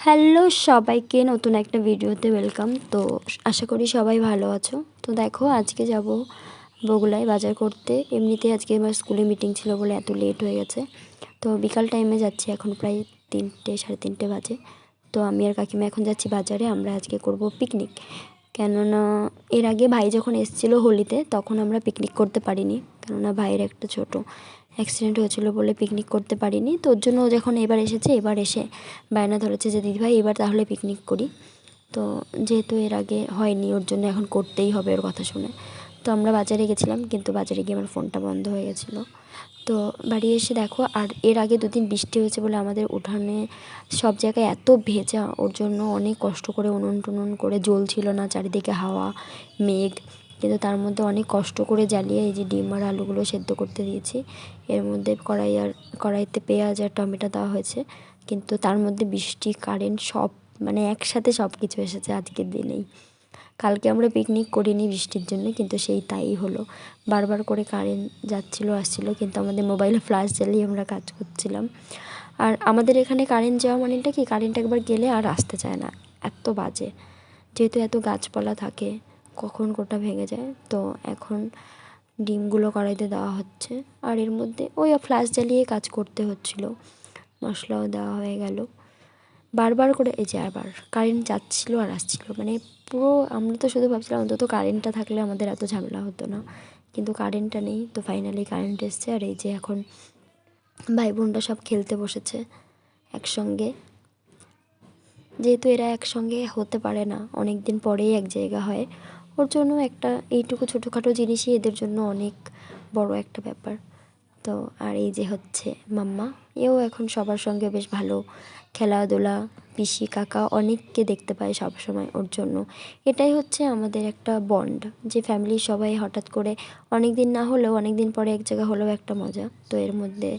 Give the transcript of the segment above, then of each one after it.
Hello সবাইকে, নতুন একটা ভিডিওতে ওয়েলকাম তো আশা করি সবাই ভালো আছো। তো দেখো, আজকে যাব বগুলায় বাজার করতে। এমনিতে আজকে আমার স্কুলে মিটিং ছিল বলে এত লেট হয়ে গেছে। তো বিকাল টাইমে যাচ্ছি, এখন প্রায় তিনটে, সাড়ে তিনটে বাজে। তো আমি আর কাকিমা এখন যাচ্ছি বাজারে, আমরা আজকে করব পিকনিক কেননা এর আগে ভাই যখন এসেছিল হোলিতে, তখন আমরা পিকনিক করতে পারিনি। কেননা ভাইয়ের একটা ছোট। অ্যাক্সিডেন্ট হয়েছিল বলে পিকনিক করতে পারিনি। তো ওর জন্য যখন এবার এসেছে, এবার এসে বায়না ধরেছে যে দিদিভাই এবার তাহলে পিকনিক করি। তো যেহেতু এর আগে হয়নি, ওর জন্য এখন করতেই হবে ওর কথা শুনে। তো আমরা বাজারে গেছিলাম, কিন্তু বাজারে গিয়ে আমার ফোনটা বন্ধ হয়ে গেছিল। তো বাড়ি এসে দেখো, আর এর আগে দুদিন বৃষ্টি হয়েছে বলে আমাদের উঠানে সব জায়গায় এত ভেজা, ওর জন্য অনেক কষ্ট করে উনুন টুনুন করে জ্বলছিল না, চারিদিকে হাওয়া, মেঘ। কিন্তু তার মধ্যে অনেক কষ্ট করে জ্বালিয়ে এই যে ডিম আর আলুগুলো সেদ্ধ করতে দিয়েছি। এর মধ্যে কড়াই আর কড়াইতে পেঁয়াজ আর টমেটো দেওয়া হয়েছে। কিন্তু তার মধ্যে বৃষ্টি, কারেন্ট সব মানে একসাথে সব কিছু এসেছে আজকের দিনেই। কালকে আমরা পিকনিক করিনি বৃষ্টির জন্য, কিন্তু সেই তাই হলো। বারবার করে কারেন্ট যাচ্ছিল, আসছিল, কিন্তু আমাদের মোবাইলে ফ্ল্যাশ জ্বালিয়ে আমরা কাজ করছিলাম। আর আমাদের এখানে কারেন্ট যাওয়া মানেটা কি? কারেন্ট একবার গেলে আর আসতে চায় না। এত বাজে। যেহেতু এত গাছপালা থাকে কখন কোটা ভেঙে যায়, তো এখন ডিমগুলো কড়াইতে দেওয়া হচ্ছে। আর এর মধ্যে ওই ফ্ল্যাশ জ্বালিয়ে কাজ করতে হচ্ছিল। মশলাও দেওয়া হয়ে গেল। বারবার করে এই যে আবার কারেন্ট যাচ্ছিল আর আসছিল মানে পুরো আমরা তো শুধু ভাবছিলাম অন্তত কারেন্টটা থাকলে আমাদের এত ঝামেলা হতো না। কিন্তু কারেন্টটা নেই, তো ফাইনালি কারেন্ট এসছে। আর এই যে এখন ভাই বোনরা সব খেলতে বসেছে একসঙ্গে। যেহেতু এরা একসঙ্গে হতে পারে না অনেক দিন পরেই এক জায়গা হয়। ওর জন্য একটা এইটুকু ছোটোখাটো জিনিসই এদের জন্য অনেক বড় একটা ব্যাপার। তো আর এই যে হচ্ছে মাম্মা, এও এখন সবার সঙ্গে বেশ ভালো খেলাধুলা, পিসি, কাকা অনেককে দেখতে পায় সবসময় ওর জন্য। এটাই হচ্ছে আমাদের একটা বন্ড, যে ফ্যামিলির সবাই হঠাৎ করে অনেক দিন না হলেও অনেক দিন পরে এক জায়গা হলেও একটা মজা। তো এর মধ্যে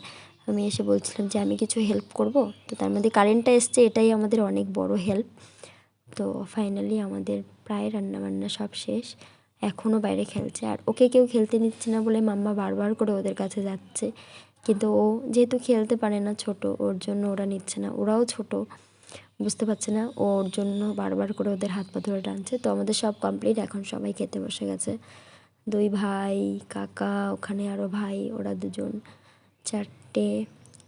আমি এসে বলছিলাম যে, আমি কিছু হেল্প করব? তো তার মধ্যে কারেন্টটা এসছে, এটাই আমাদের অনেক বড় হেল্প তো ফাইনালি আমাদের প্রায় রান্নাবান্না সব শেষ। এখনও বাইরে খেলছে। আর ওকে কেউ খেলতে নিচ্ছে না বলে মাম্মা বারবার করে ওদের কাছে যাচ্ছে। কিন্তু ও যেহেতু খেলতে পারে না ছোট, ওর জন্য ওরা নিচ্ছে না। ওরাও ছোট, বুঝতে পারছে না। ওর জন্য বারবার করে ওদের হাত পা ধরে টানছে। তো আমাদের সব কমপ্লিট এখন সবাই খেতে বসে গেছে। দুই ভাই, কাকা, ওখানে আরও ভাই, ওরা দুজন। চারটে।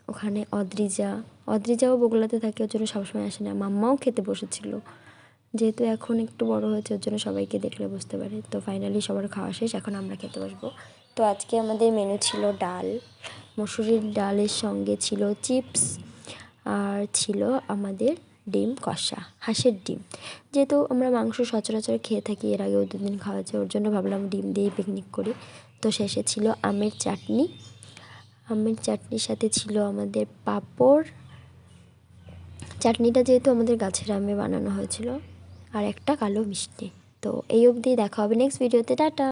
ওখানে অদ্রিজা। অদ্রিজাও বগুলাতে থাকে, ওর জন্য সবসময় আসে না। মাম্মাও খেতে বসেছিল। যেহেতু এখন একটু বড় হয়েছে, ওর জন্য সবাইকে দেখলে বুঝতে পারে। তো ফাইনালি সবার খাওয়া শেষ, এখন আমরা খেতে বসবো। তো আজকে আমাদের মেনু ছিল ডাল। মসুরির ডালের সঙ্গে ছিল চিপস আর ছিল আমাদের ডিম কষা, হাঁসের ডিম। যেহেতু আমরা মাংস সচরাচর খেয়ে থাকি, এর আগেও দুদিন খাওয়া হয়েছে ওর জন্য ভাবলাম ডিম দিয়েই পিকনিক করি। তো শেষে ছিল আমের চাটনি। আমের চাটনির সাথে ছিল আমাদের পাঁপড়। চাটনিটা যেহেতু আমাদের গাছের আমে বানানো হয়েছিল। আর একটা কালো মিষ্টি। তো এই অবধি দেখা হবে নেক্সট ভিডিওতে টাটা!